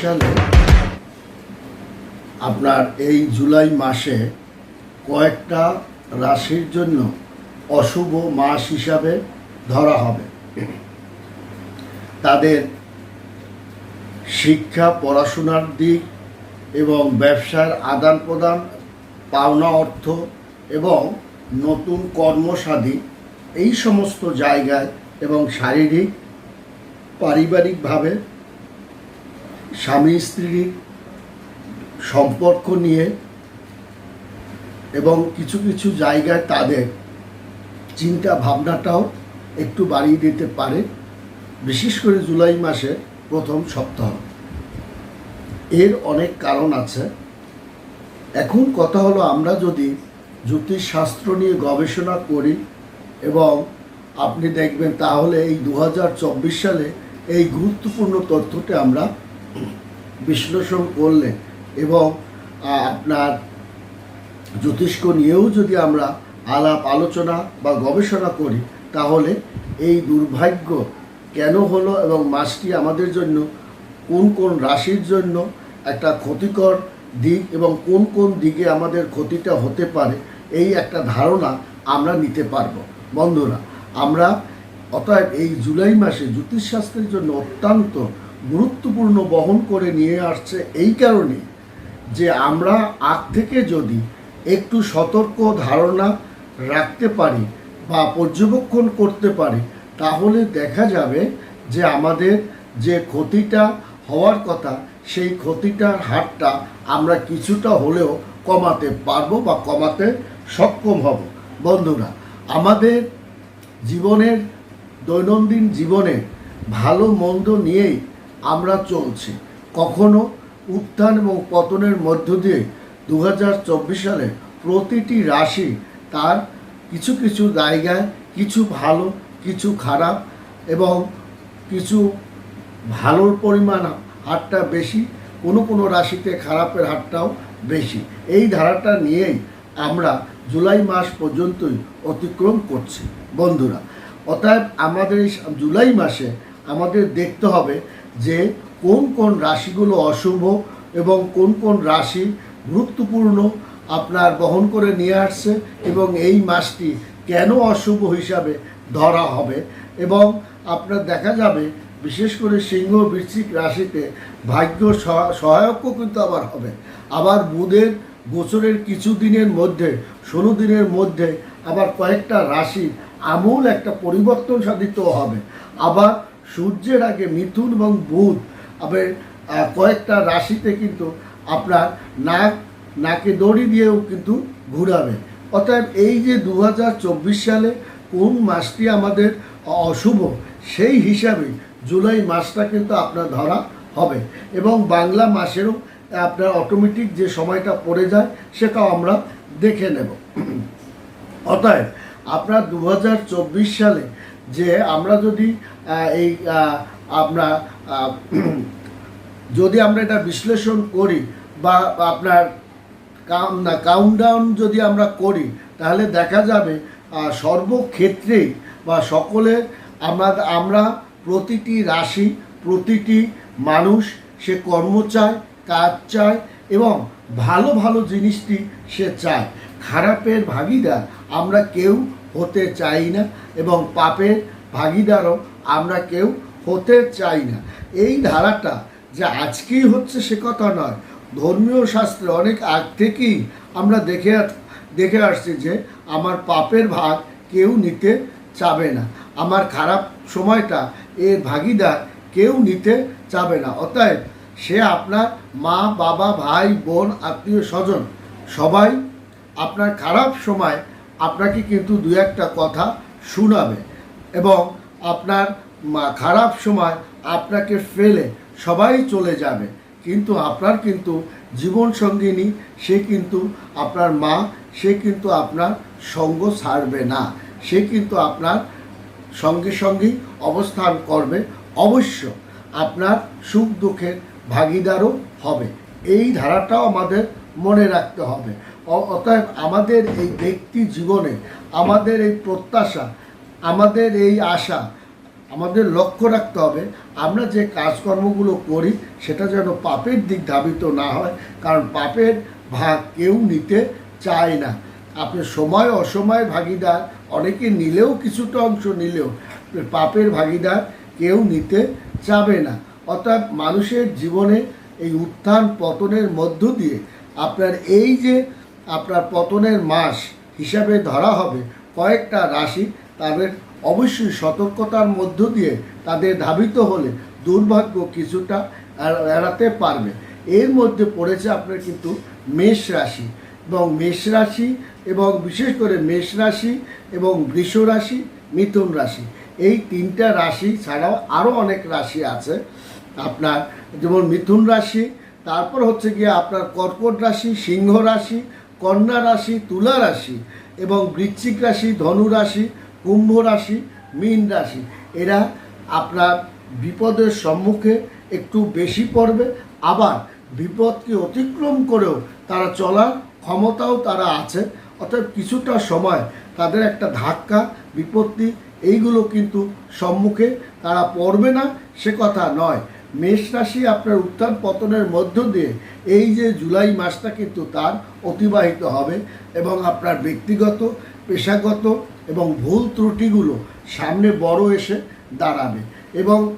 সালে আপনার এই জুলাই মাসে কয়েকটা রাশির জন্য অশুভ মাস হিসাবে ধরা হবে। তাদের শিক্ষা, পড়াশোনার দিক এবং ব্যবসার আদান প্রদান পাওনা অর্থ এবং নতুন কর্মসাধী এই সমস্ত জায়গায় এবং শারীরিক, পারিবারিকভাবে স্বামী স্ত্রীর সম্পর্ক নিয়ে এবং কিছু কিছু জায়গায় তাদের চিন্তা ভাবনাটাও একটু বাড়িয়ে দিতে পারে, বিশেষ করে জুলাই মাসের প্রথম সপ্তাহ। এর অনেক কারণ আছে। এখন কথা হলো, আমরা যদি জ্যোতিষশাস্ত্র নিয়ে গবেষণা করি এবং আপনি দেখবেন তাহলে এই দু হাজার চব্বিশ সালে এই গুরুত্বপূর্ণ তথ্যটি আমরা বিশ্লেষণ করলে এবং আপনার জ্যোতিষ্ক নিয়েও যদি আমরা আলাপ, আলোচনা বা গবেষণা করি, তাহলে এই দুর্ভাগ্য কেন হলো এবং মাসটি আমাদের জন্য কোন কোন রাশির জন্য একটা ক্ষতিকর দিক এবং কোন কোন দিকে আমাদের ক্ষতিটা হতে পারে, এই একটা ধারণা আমরা নিতে পারব। বন্ধুরা, আমরা অতএব এই জুলাই মাসে জ্যোতিষশাস্ত্রের জন্য অত্যন্ত গুরুত্বপূর্ণ বহন করে নিয়ে আসছে এই কারণে যে আমরা আগ থেকে যদি একটু সতর্ক ধারণা রাখতে পারি বা পর্যবেক্ষণ করতে পারি, তাহলে দেখা যাবে যে আমাদের যে ক্ষতিটা হওয়ার কথা, সেই ক্ষতিটার হারটা আমরা কিছুটা হলেও কমাতে পারব বা কমাতে সক্ষম হব। বন্ধুরা, আমাদের জীবনের দৈনন্দিন জীবনে ভালো মন্দ নিয়েই আমরা চলছি। কখনো উত্থান এবং পতনের মধ্য দিয়ে দু হাজার চব্বিশ সালে প্রতিটি রাশি তার কিছু কিছু জায়গায় কিছু ভালো, কিছু খারাপ এবং কিছু ভালোর পরিমাণ হারটা বেশি, কোনো কোনো রাশিতে খারাপের হারটাও বেশি। এই ধারাটা নিয়েই আমরা জুলাই মাস পর্যন্তই অতিক্রম করছি। বন্ধুরা, অতএব আমাদের এই জুলাই মাসে আমাদের দেখতে হবে যে কোন কোন রাশিগুলো অশুভ এবং কোন কোন রাশি গুরুত্বপূর্ণ আপনার বহন করে নিয়ে আসছে এবং এই মাসটি কেন অশুভ হিসাবে ধরা হবে এবং আপনার দেখা যাবে, বিশেষ করে সিংহ বৃশ্চিক রাশিতে ভাগ্য সহ- সহায়কও কিন্তু আবার হবে। আবার বুধের বছরের কিছু দিনের মধ্যে, ষোলো দিনের মধ্যে আবার কয়েকটা রাশি আমূল একটা পরিবর্তন সাধিত হবে। আবার সূর্যের আগে মিথুন এবং বুধ, আবার কয়েকটা রাশিতে কিন্তু আপনার নাক, নাকে দড়ি দিয়েও কিন্তু ঘুরাবে। অতএব এই যে দু হাজার চব্বিশ সালে কোন মাসটি আমাদের অশুভ, সেই হিসাবে জুলাই মাসটা কিন্তু আপনার ধরা হবে এবং বাংলা মাসেরও আপনার অটোমেটিক যে সময়টা পড়ে যায় সেটাও আমরা দেখে নেব। অতএব আপনার দু হাজার চব্বিশ সালে যে আমরা যদি এই আপনার যদি আমরা এটা বিশ্লেষণ করি বা আপনার কাউন্টডাউন যদি আমরা করি, তাহলে দেখা যাবে সর্বক্ষেত্রেই বা সকলের আমরা আমরা প্রতিটি রাশি, প্রতিটি মানুষ সে কর্ম চায়, কাজ চায় এবং ভালো ভালো জিনিসটি সে চায়। খারাপের ভাগিদার আমরা কেউ হতে চাই না এবং পাপের ভাগিদারও আমরা কেউ হতে চাই না। এই ধারাটা যে আজকেই হচ্ছে সে কথা নয়, ধর্মীয় শাস্ত্রে অনেক আগ থেকেই আমরা দেখে দেখে আসছি যে আমার পাপের ভাগ কেউ নিতে চাবে না। আমার খারাপ সময়টা এর ভাগিদার কেউ নিতে চাবে না। অতএব সে আপনার মা, বাবা, ভাই, বোন আত্মীয় স্বজন সবাই আপনার খারাপ সময় আপনাকে কিন্তু দু একটা কথা শোনাবে এবং আপনার খারাপ সময় আপনাকে ফেলে সবাই চলে যাবে। কিন্তু আপনার কিন্তু জীবন সঙ্গিনী, সে কিন্তু আপনার মা, সে কিন্তু আপনার সঙ্গ ছাড়বে না। সে কিন্তু আপনার সঙ্গে সঙ্গেই অবস্থান করবে। অবশ্য আপনার সুখ দুঃখের ভাগিদারও হবে। এই ধারাটাও আমাদের মনে রাখতে হবে। অতএব আমাদের এই ব্যক্তি জীবনে, আমাদের এই প্রত্যাশা, আমাদের এই আশা, আমাদের লক্ষ্য রাখতে হবে, আমরা যে কাজকর্মগুলো করি, সেটা যেন পাপের দিক ধাবিত না হয়, কারণ পাপের ভাগ কেউ নিতে চায় না। আপনি সময়, অসময় ভাগিদার, অনেকে নিলেও কিছুটা অংশ নিলেও, পাপের ভাগিদার কেউ নিতে চাবে না। অর্থাৎ মানুষের জীবনে এই উত্থান, পতনের মধ্য দিয়ে আপনার এই যে আপনার পতনের মাস হিসাবে ধরা হবে কয়েকটা রাশি তাদের অবশ্যই সতর্কতার মধ্য দিয়ে তাদের ধাবিত হলে দুর্ভাগ্য কিছুটা এড়াতে পারবে। এর মধ্যে পড়েছে আপনার কিন্তু মেষ রাশি এবং মেষ রাশি এবং বিশেষ করে মেষ রাশি এবং বৃষ রাশি, মিথুন রাশি। এই তিনটা রাশি ছাড়াও আরও অনেক রাশি আছে। আপনার যেমন মিথুন রাশি, তারপর হচ্ছে গিয়ে আপনার কর্কট রাশি, সিংহ রাশি কন্যা রাশি, তুলা রাশি এবং বৃশ্চিক রাশি, ধনু রাশি, কুম্ভ রাশি, মীন রাশি। এরা আপনার বিপদের সম্মুখে একটু বেশি পড়বে, আবার বিপদকে অতিক্রম করেও তারা চলার ক্ষমতাও তারা আছে। অর্থাৎ কিছুটা সময় তাদের একটা ধাক্কা, বিপত্তি, এইগুলো কিন্তু সম্মুখে তারা পড়বে না, সে কথা নয়। মেষ রাশি আপনার উত্থান পতনের মধ্য দিয়ে এই যে জুলাই মাসটা কিন্তু তার অতিবাহিত হবে এবং আপনার ব্যক্তিগত, পেশাগত এবং ভুল ত্রুটিগুলো সামনে বড় এসে দাঁড়াবে। এবং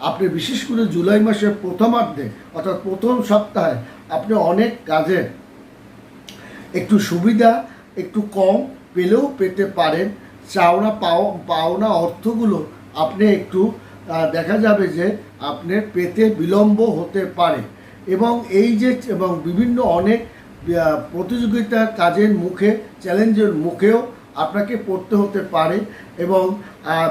আপনি বিশেষ করে জুলাই মাসের প্রথমার্ধে অর্থাৎ প্রথম সপ্তাহে আপনি অনেক কাজের একটু সুবিধা একটু কম পেলেও পেতে পারেন। চাওনা পাও পাওনা অর্থগুলো আপনি একটু আহ, দেখা যাবে যে আপনি পেতে বিলম্ব হতে পারে। এবং এই যে এবং বিভিন্ন অনেক আহ, প্রতিযোগিতার কাজের মুখে চ্যালেঞ্জের মুখেও আপনাকে পড়তে হতে পারে। এবং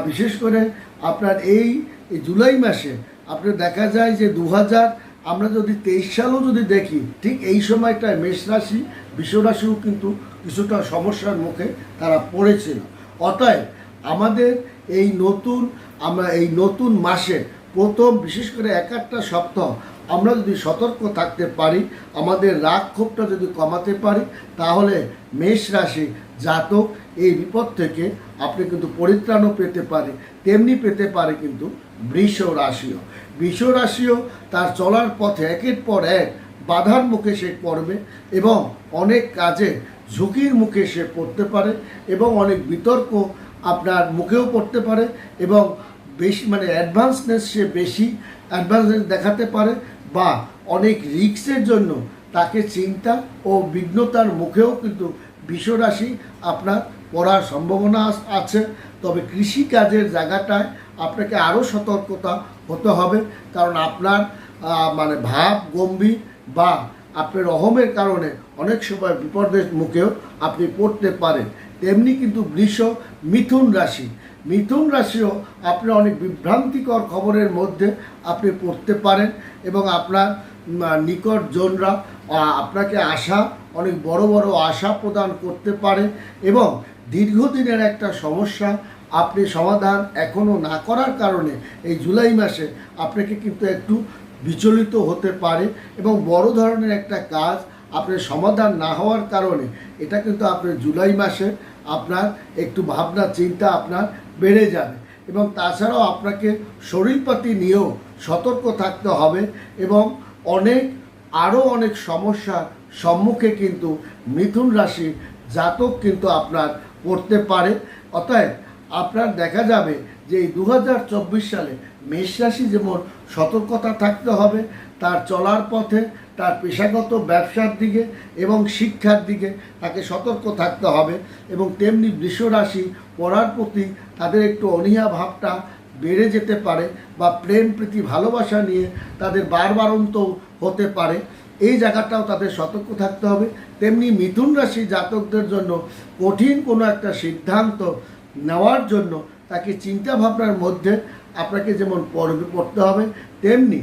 বিশেষ করে আপনার এই এই জুলাই মাসে আপনার দেখা যায় যে দু হাজার আমরা যদি তেইশ সালও যদি দেখি ঠিক এই সময়টায় মেষ রাশি বিশ্বরাশিও কিন্তু কিছুটা সমস্যার মুখে তারা পড়েছিল। অতএব আমাদের এই নতুন, আমরা এই নতুন মাসে প্রথম, বিশেষ করে এক একটা সপ্তাহ, আমরা যদি সতর্ক থাকতে পারি, আমাদের রাগ ক্ষোভটা যদি কমাতে পারি, তাহলে মেষ রাশি জাতক এই বিপদ থেকে আপনি কিন্তু পরিত্রাণও পেতে পারে, তেমনি পেতে পারে কিন্তু বৃষ রাশিও। বৃষ রাশিও তার চলার পথে একের পর এক বাধার মুখে সে পড়বে এবং অনেক কাজে ঝুঁকির মুখে সে পড়তে পারে এবং অনেক বিতর্ক আপনার মুখেও পড়তে পারে এবং বেশি মানে অ্যাডভান্সনেস সে বেশি অ্যাডভান্সনেস দেখাতে পারে বা অনেক রিক্সের জন্য তাকে চিন্তা ও বিঘ্নতার মুখেও কিন্তু বিশ্বরাশি আপনার পড়ার সম্ভাবনা আছে। তবে কৃষিকাজের জায়গাটায় আপনাকে আরও সতর্কতা হতে হবে কারণ আপনার মানে ভাব গম্ভীর বা আপনার অহমের কারণে অনেক সময় বিপদের মুখেও আপনি পড়তে পারেন। তেমনি কিন্তু বৃষ মিথুন রাশি। মিথুন রাশিও আপনি অনেক বিভ্রান্তিকর খবরের মধ্যে আপনি পড়তে পারেন এবং আপনার নিকট জনরা আপনাকে আশা, অনেক বড় বড় আশা প্রদান করতে পারে এবং দীর্ঘদিনের একটা সমস্যা আপনি সমাধান এখনও না করার কারণে এই জুলাই মাসে আপনাকে কিন্তু একটু বিচলিত হতে পারে এবং বড় ধরনের একটা কাজ আপনার সমাধান না হওয়ার কারণে এটা কিন্তু আপনার জুলাই মাসে আপনার একটু ভাবনা, চিন্তা আপনার বেড়ে যাবে। এবং তাছাড়াও আপনাকে শরীরপাতি নিয়েও সতর্ক থাকতে হবে এবং অনেক, আরও অনেক সমস্যার সম্মুখে কিন্তু মিথুন রাশি জাতক কিন্তু আপনার পড়তে পারে। অতএব আপনার দেখা যাবে যে এই দু হাজার চব্বিশ সালে মেষ রাশি যেমন সতর্কতা থাকতে হবে, তার চলার পথে তার পেশাগত ব্যবসার দিকে এবং শিক্ষার দিকে তাকে সতর্ক থাকতে হবে এবং তেমনি বৃষ রাশি পড়ার প্রতি তাদের একটু অনীহা ভাবটা বেড়ে যেতে পারে বা প্রেম প্রীতি ভালোবাসা নিয়ে তাদের বারবারন্ত হতে পারে। এই জায়গাটাও তাদের সতর্ক থাকতে হবে। তেমনি মিথুন রাশি জাতকদের জন্য কঠিন কোনো একটা সিদ্ধান্ত নেওয়ার জন্য তাকে চিন্তাভাবনার মধ্যে আপনাকে যেমন পড়তে হবে, তেমনি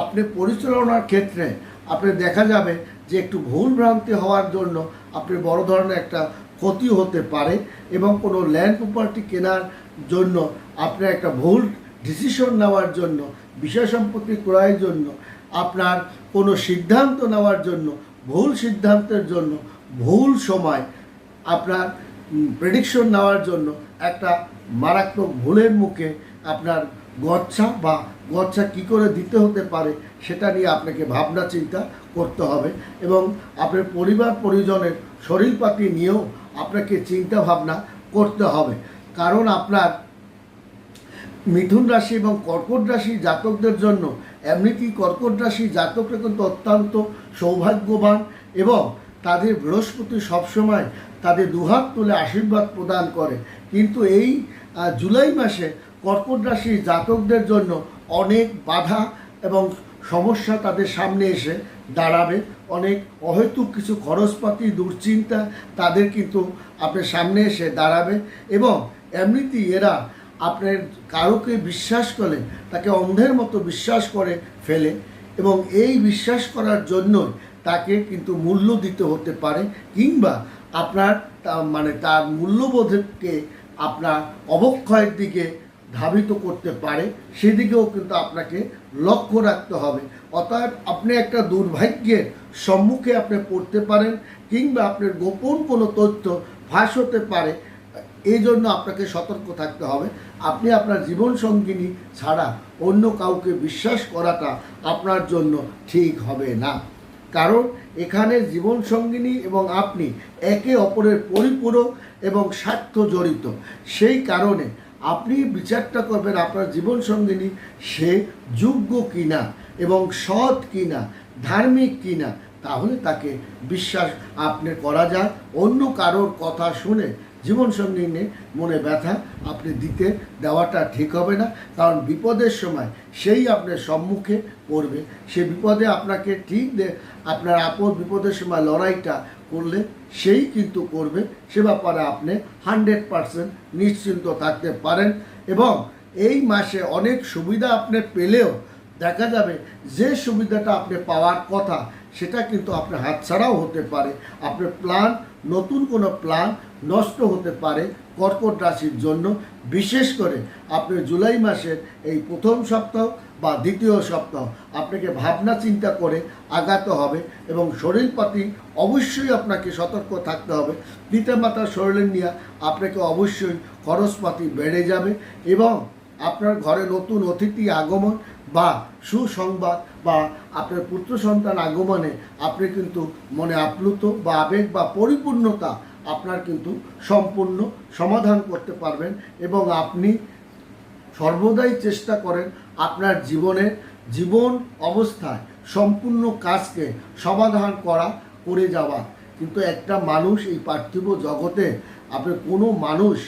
আপনি পরিচালনার ক্ষেত্রে আপনি দেখা যাবে যে একটু ভুল ভ্রান্তি হওয়ার জন্য আপনি বড় ধরনের একটা ক্ষতি হতে পারে এবং কোনো ল্যান্ড প্রপার্টি কেনার জন্য আপনার একটা ভুল ডিসিশন নেওয়ার জন্য, বিষয় সম্পত্তি ক্রয়ের জন্য, আপনার কোনো সিদ্ধান্ত নেওয়ার জন্য, ভুল সিদ্ধান্তের জন্য, ভুল সময় আপনার প্রেডিকশন নেওয়ার জন্য একটা মারাত্মক ভুলের মুখে আপনার গচ্ছা বা গচ্ছা কি করে দিতে হতে পারে সেটা নিয়ে আপনাকে ভাবনা চিন্তা করতে হবে এবং আপনার পরিবার পরিজনের শরীরপাতি নিয়েও আপনাকে চিন্তা ভাবনা করতে হবে। কারণ আপনার মিথুন রাশি এবং কর্কট রাশি জাতকদের জন্য এমনিতেই কর্কট রাশি জাতকরা কিন্তু অত্যন্ত সৌভাগ্যবান এবং তাদের বৃহস্পতি সবসময় তাদের দুহাত তুলে আশীর্বাদ প্রদান করে। কিন্তু এই জুলাই মাসে কর্কট রাশি জাতকদের জন্য অনেক বাধা এবং সমস্যা তাদের সামনে এসে দাঁড়াবে। অনেক অহেতুক কিছু খরচপাতি, দুশ্চিন্তা তাদের কিন্তু আপনার সামনে এসে দাঁড়াবে এবং এমনিতেই এরা আপনার কারোকে বিশ্বাস করে, তাকে অন্ধের মতো বিশ্বাস করে ফেলে এবং এই বিশ্বাস করার জন্যই তাকে কিন্তু মূল্য দিতে হতে পারে কিংবা আপনার মানে তার মূল্যবোধকে আপনার অবক্ষয়ের দিকে ধাবিত করতে পারে, সেদিকেও কিন্তু আপনাকে লক্ষ্য রাখতে হবে। অর্থাৎ আপনি একটা দুর্ভাগ্যের সম্মুখে আপনি পড়তে পারেন, কিংবা আপনার গোপন কোনো তথ্য ফাঁস হতে পারে, এই জন্য আপনাকে সতর্ক থাকতে হবে। আপনি আপনার জীবন সঙ্গিনী ছাড়া অন্য কাউকে বিশ্বাস করাটা আপনার জন্য ঠিক হবে না। কারণ এখানে জীবন সঙ্গিনী এবং আপনি একে অপরের পরিপূরক এবং স্বার্থ জড়িত সেই কারণে আপনি বিচারটা করবেন আপনার জীবন সঙ্গিনী সে যোগ্য কিনা এবং সৎ কিনা, ধার্মিক কিনা, তাহলে তাকে বিশ্বাস আপনি করা যায়। অন্য কারোর কথা শুনে জীবন নিয়ে মনে ব্যথা আপনি দিতে দেওয়াটা ঠিক হবে না, কারণ বিপদের সময় সেই আপনার সম্মুখে পড়বে। সে বিপদে আপনাকে ঠিক আপনার আপদ বিপদের সময় লড়াইটা করলে সেই কিন্তু করবে। সে ব্যাপারে আপনি হান্ড্রেড পারসেন্ট নিশ্চিন্ত থাকতে পারেন এবং এই মাসে অনেক সুবিধা আপনি পেলেও দেখা যাবে যে সুবিধাটা আপনি পাওয়ার কথা, সেটা কিন্তু আপনার হাতছাড়াও হতে পারে। আপনার প্ল্যান নতুন কোনো প্ল্যান নষ্ট হতে পারে কর্কট রাশির জন্য। বিশেষ করে আপনি জুলাই মাসের এই প্রথম সপ্তাহ বা দ্বিতীয় সপ্তাহ আপনাকে ভাবনা চিন্তা করে আগাতে হবে এবং শরীরপাতি অবশ্যই আপনাকে সতর্ক থাকতে হবে। পিতামাতার শরীর নিয়ে আপনাকে অবশ্যই খরচপাতি বেড়ে যাবে এবং আপনার ঘরে নতুন অতিথি আগমন বা সুসংবাদ বা আপনার পুত্র সন্তান আগমনে আপনি কিন্তু মনে আপ্লুত বা আবেগ বা পরিপূর্ণতা আপনার কিন্তু সম্পূর্ণ সমাধান করতে পারবেন এবং আপনি সর্বদাই চেষ্টা করেন আপনার জীবনের জীবন অবস্থায় সম্পূর্ণ কাজকে সমাধান করা, করে যাওয়া। কিন্তু একটা মানুষ এই পার্থিব জগতে আপনার কোনো মানুষ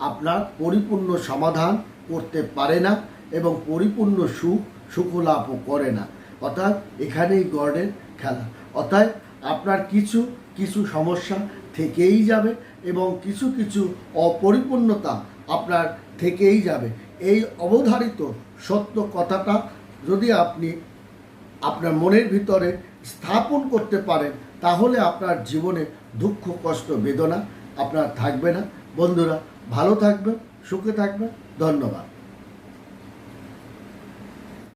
আপনার পরিপূর্ণ সমাধান করতে পারে না এবং পরিপূর্ণ সুখ, সুখলাভও করে না। অর্থাৎ এখানেই গডের খেলা। অর্থাৎ আপনার কিছু কিছু সমস্যা থেকেই যাবে এবং কিছু কিছু অপরিপূর্ণতা আপনার থেকেই যাবে। এই অবধারিত সত্য কথাটা যদি আপনি আপনার মনের ভিতরে স্থাপন করতে পারেন, তাহলে আপনার জীবনে দুঃখ, কষ্ট, বেদনা আপনার থাকবে না। বন্ধুরা, ভালো থাকবেন, সুখে থাকবেন। ধন্যবাদ।